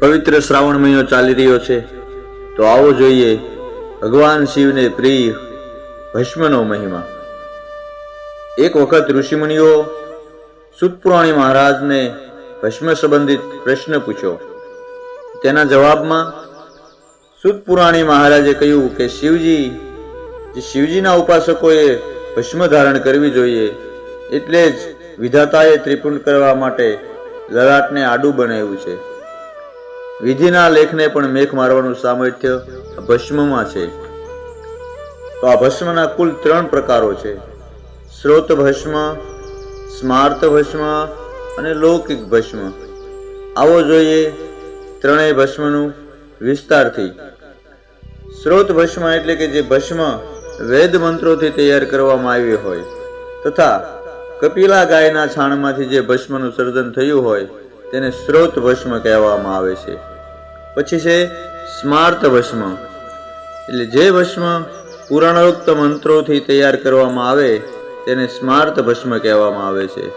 પવિત્ર શ્રાવણ મહિનો ચાલી રહ્યો છે, તો આવો જોઈએ ભગવાન શિવને પ્રિય ભસ્મનો મહિમા. એક વખત ઋષિમુનિઓ સુતપુરાણી મહારાજને ભસ્મ સંબંધિત પ્રશ્ન પૂછ્યો. તેના જવાબમાં સુતપુરાણી મહારાજે કહ્યું કે શિવજી શિવજીના ઉપાસકોએ ભસ્મ ધારણ કરવી જોઈએ, એટલે જ વિધાતાએ ત્રિપુંડ કરવા માટે લલાટને આડું બનાવ્યું છે. વિધિના લેખને પણ મેઘ મારવાનું સામર્થ્ય ભસ્મમાં છે. તો આ ભસ્મના કુલ ત્રણ પ્રકારો છે. સ્રોત ભસ્મ, સ્માર્ત ભસ્મ અને લૌકિક ભસ્મ. આવો જોઈએ ત્રણેય ભસ્મનું વિસ્તારથી. સ્રોત ભસ્મ એટલે કે જે ભસ્મ વેદ મંત્રોથી તૈયાર કરવામાં આવ્યું હોય તથા કપિલા ગાયના છાણમાંથી જે ભસ્મનું સર્જન થયું હોય તેને સ્રોત ભસ્મ કહેવામાં આવે છે. પછી છે સ્માર્ત ભસ્મ. એટલે જે ભસ્મ પુરાણોક્ત મંત્રોથી તૈયાર કરવામાં આવે, તેને સ્માર્ત ભસ્મ કહેવામાં આવે છે.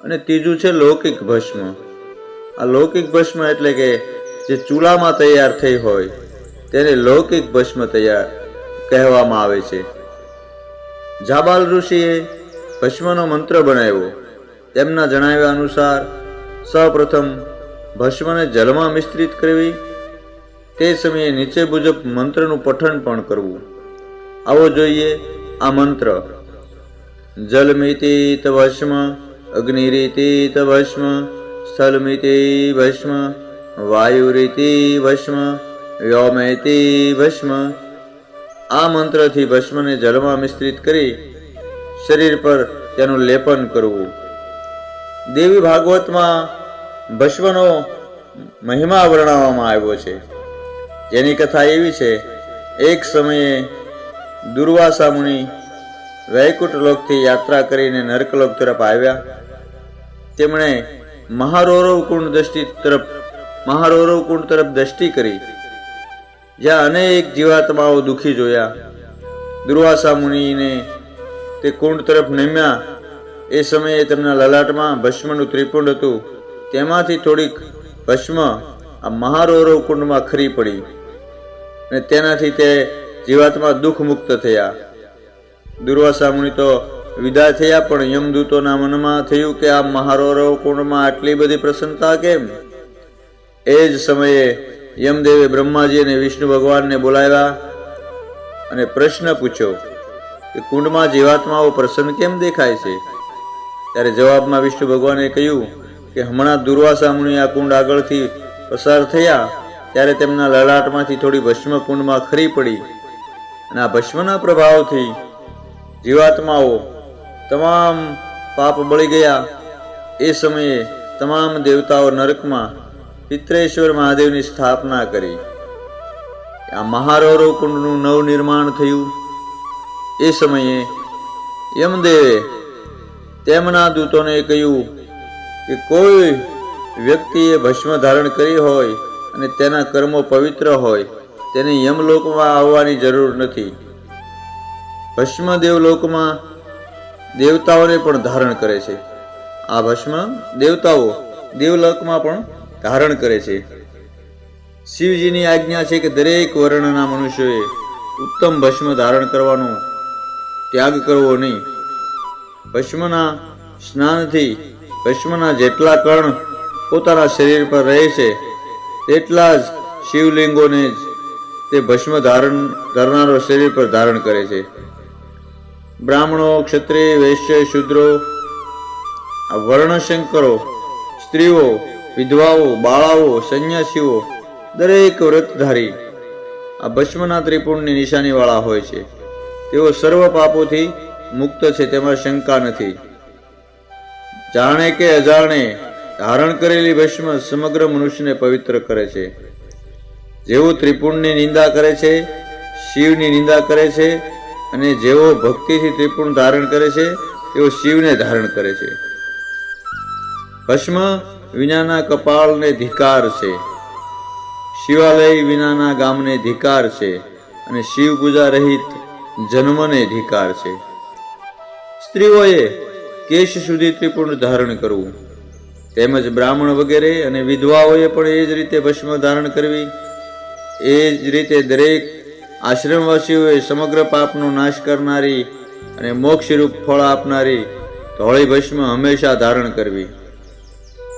અને ત્રીજું છે લૌકિક ભસ્મ. આ લૌકિક ભસ્મ એટલે કે જે ચૂલામાં તૈયાર થઈ હોય, તેને લૌકિક ભસ્મ તૈયાર કહેવામાં આવે છે. જાબાલ ઋષિએ ભસ્મનો મંત્ર બનાવ્યો. તેમના જણાવ્યા અનુસાર, સૌપ્રથમ ભસ્મને જલમાં મિશ્રિત કરવી. તે સમયે નીચે મુજબ મંત્રનું પઠન પણ કરવું. આવો જોઈએ આ મંત્ર. જલમિતિ ભસ્મ અગ્નિરીતિ ભસ્મ સ્થલમિતિ ભસ્મ, વાયુરીતિ ભસ્મ, વ્યોમેતિ ભસ્મ. આ મંત્રથી ભસ્મને જલમાં મિશ્રિત કરી શરીર પર તેનું લેપન કરવું. દેવી ભાગવતમાં ભસ્મનો મહિમા વર્ણવવામાં આવ્યો છે. જેની કથા એવી છે, એક સમયે દુર્વાસા મુનિ વૈકુંઠ લોકથી યાત્રા કરીને નર્કલોક તરફ આવ્યા. તેમણે મહારોરવ કુંડ દ્રષ્ટિ તરફ, મહારોરવ કુંડ તરફ દ્રષ્ટિ કરી. જ્યાં અનેક જીવાત્માઓ દુઃખી જોયા. દુર્વાસા મુનિને તે કુંડ તરફ નમ્યા. એ સમયે તેમના લલાટમાં ભસ્મનું ત્રિપુંડ હતું. તેમાંથી થોડીક ભસ્મ આ મહારોરવ કુંડમાં ખરી પડી અને તેનાથી તે જીવાત્મા દુઃખ મુક્ત થયા. દુર્વાસા મુનિ તો વિદાય થયા, પણ યમદૂતોના મનમાં થયું કે આ મહારોરવ કુંડમાં આટલી બધી પ્રસન્નતા કેમ? એ જ સમયે યમદેવે બ્રહ્માજી અને વિષ્ણુ ભગવાનને બોલાવ્યા અને પ્રશ્ન પૂછ્યો કે કુંડમાં જીવાત્માઓ પ્રસન્ન કેમ દેખાય છે? ત્યારે જવાબમાં વિષ્ણુ ભગવાને કહ્યું કે હમણાં દુર્વાસા મુનિ આ કુંડ આગળથી પસાર થયા, ત્યારે તેમના લલાટમાંથી થોડી ભસ્મ કુંડમાં ખરી પડી. અને આ ભસ્મના પ્રભાવથી જીવાત્માઓ તમામ પાપ બળી ગયા. એ સમયે તમામ દેવતાઓ નરકમાં પિત્રેશ્વર મહાદેવની સ્થાપના કરી. આ મહારોરો કુંડનું નવનિર્માણ થયું. એ સમયે યમદેવે તેમના દૂતોને કહ્યું કે કોઈ વ્યક્તિએ ભસ્મ ધારણ કરી હોય અને તેના કર્મો પવિત્ર હોય, તેને યમલોકમાં આવવાની જરૂર નથી. ભસ્મ દેવલોકમાં દેવતાઓને પણ ધારણ કરે છે. આ ભસ્મ દેવતાઓ દેવલોકમાં પણ ધારણ કરે છે. શિવજીની આજ્ઞા છે કે દરેક વર્ણના મનુષ્યોએ ઉત્તમ ભસ્મ ધારણ કરવાનો ત્યાગ કરવો નહીં. ભસ્મના સ્નાનથી ભસ્મના જેટલા કણ પોતાના શરીર પર રહે છે તેટલા જ શિવલિંગોને જ તે ભસ્મ ધારણ ધરનારો શરીર પર ધારણ કરે છે. બ્રાહ્મણો, ક્ષત્રિય, વૈશ્ય, શુદ્રો, આ વર્ણશંકરો, સ્ત્રીઓ, વિધવાઓ, બાળાઓ, સંન્યાસીઓ, દરેક વ્રતધારી આ ભસ્મના ત્રિપુણની નિશાનીવાળા હોય છે. તેઓ સર્વ પાપોથી મુક્ત છે, તેમાં શંકા નથી. જાણે કે અજાણે ધારણ કરેલી ભસ્મ સમગ્ર મનુષ્યને પવિત્ર કરે છે. જેઓ ત્રિપુણની નિંદા કરે છે, શિવની નિંદા કરે છે અને જેઓ ભક્તિથી ત્રિપુણ ધારણ કરે છે, તેઓ શિવને ધારણ કરે છે. ભસ્મ વિનાના કપાળને ધિકાર છે. શિવાલય વિનાના ગામને ધિકાર છે અને શિવ પૂજા રહિત જન્મને ધિકાર છે. સ્ત્રીઓએ કેશ સુધી ત્રિપુંડ ધારણ કરવું. તેમજ બ્રાહ્મણ વગેરે અને વિધવાઓએ પણ એ જ રીતે ભસ્મ ધારણ કરવી. એ જ રીતે દરેક આશ્રમવાસીઓએ સમગ્ર પાપનો નાશ કરનારી અને મોક્ષરૂપ ફળ આપનારી ધોળી ભસ્મ હંમેશા ધારણ કરવી.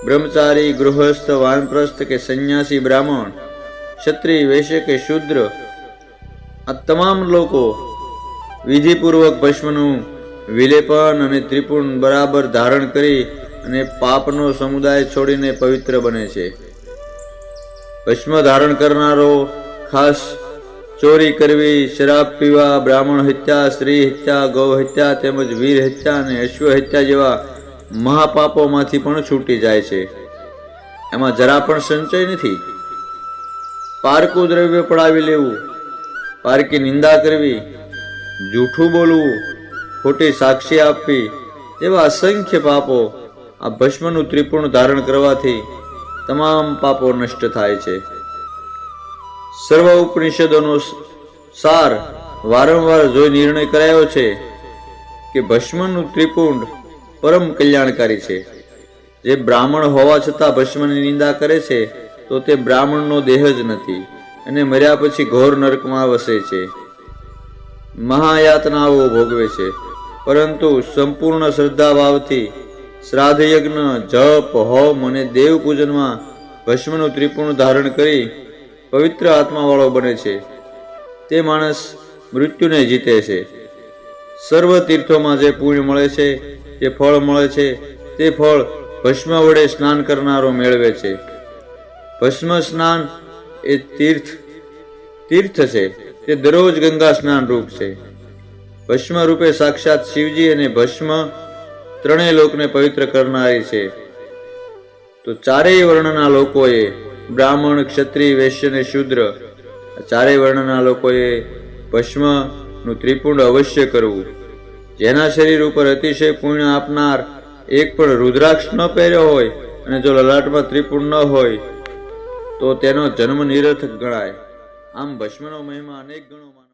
બ્રહ્મચારી, ગૃહસ્થ, વાનપ્રસ્થ કે સંન્યાસી બ્રાહ્મણ, ક્ષત્રિય, વૈશ્ય કે શૂદ્ર, આ તમામ લોકો વિધિપૂર્વક ભસ્મનું વિલેપન અને ત્રિપુણ બરાબર ધારણ કરી અને પાપનો સમુદાય છોડીને પવિત્ર બને છે. ભસ્મ ધારણ કરનારો, ખાસ ચોરી કરવી, શરાબ પીવા, બ્રાહ્મણ હત્યા, સ્ત્રી હત્યા, ગૌ હત્યા તેમજ વીર હત્યા અને અશ્વ હત્યા જેવા મહાપાપોમાંથી પણ છૂટી જાય છે. એમાં જરા પણ સંચય નથી. પારકું દ્રવ્ય પડાવી લેવું, પારકી નિંદા કરવી, જૂઠું બોલવું ખોટી સાક્ષી આપવી એવા અસંખ્ય પાપો આ ભસ્મનું ત્રિપુણ ધારણ કરવાથી તમામ પાપો નષ્ટ થાય છે. સર્વ ઉપનિષદોનો સાર વારંવાર જોઈ નિર્ણય કરાયો છે કે ભસ્મનું ત્રિપુંડ પરમ કલ્યાણકારી છે. જે બ્રાહ્મણ હોવા છતાં ભસ્મની નિંદા કરે છે, તો તે બ્રાહ્મણનો દેહ જ નથી અને મર્યા પછી ઘોર નરકમાં વસે છે. મહાયાતનાઓ ભોગવે છે. પરંતુ સંપૂર્ણ શ્રદ્ધા ભાવથી શ્રાદ્ધ યજ્ઞ જપ, હોમ અને દેવ પૂજનમાં ભસ્મનું ત્રિપુણ ધારણ કરી પવિત્ર આત્માવાળો બને છે. તે માણસ મૃત્યુને જીતે છે. સર્વ તીર્થોમાં જે પુણ્ય મળે છે, જે ફળ મળે છે, તે ફળ ભસ્મ વડે સ્નાન કરનારો મેળવે છે. ભસ્મ સ્નાન એ તીર્થ તીર્થ છે. તે દરરોજ ગંગા સ્નાન રૂપ છે. ભસ્મ રૂપે સાક્ષાત શિવજી અને ભસ્મ ત્રણેય લોકને પવિત્ર કરનારી છે. તો ચારેય વર્ણના લોકોએ બ્રાહ્મણ, ક્ષત્રિય, વૈશ્ય અને શુદ્ર ચારેય વર્ણના લોકોએ ભસ્મનું ત્રિપુંડ અવશ્ય કરવું. જેના શરીર ઉપર અતિશય પુણ્ય આપનાર એક પણ રુદ્રાક્ષ ન પહેર્યો હોય અને જો લલાટમાં ત્રિપુંડ ન હોય, તો તેનો જન્મ નિરર્થક ગણાય. આમ ભસ્મનો મહિમા અનેક ગણો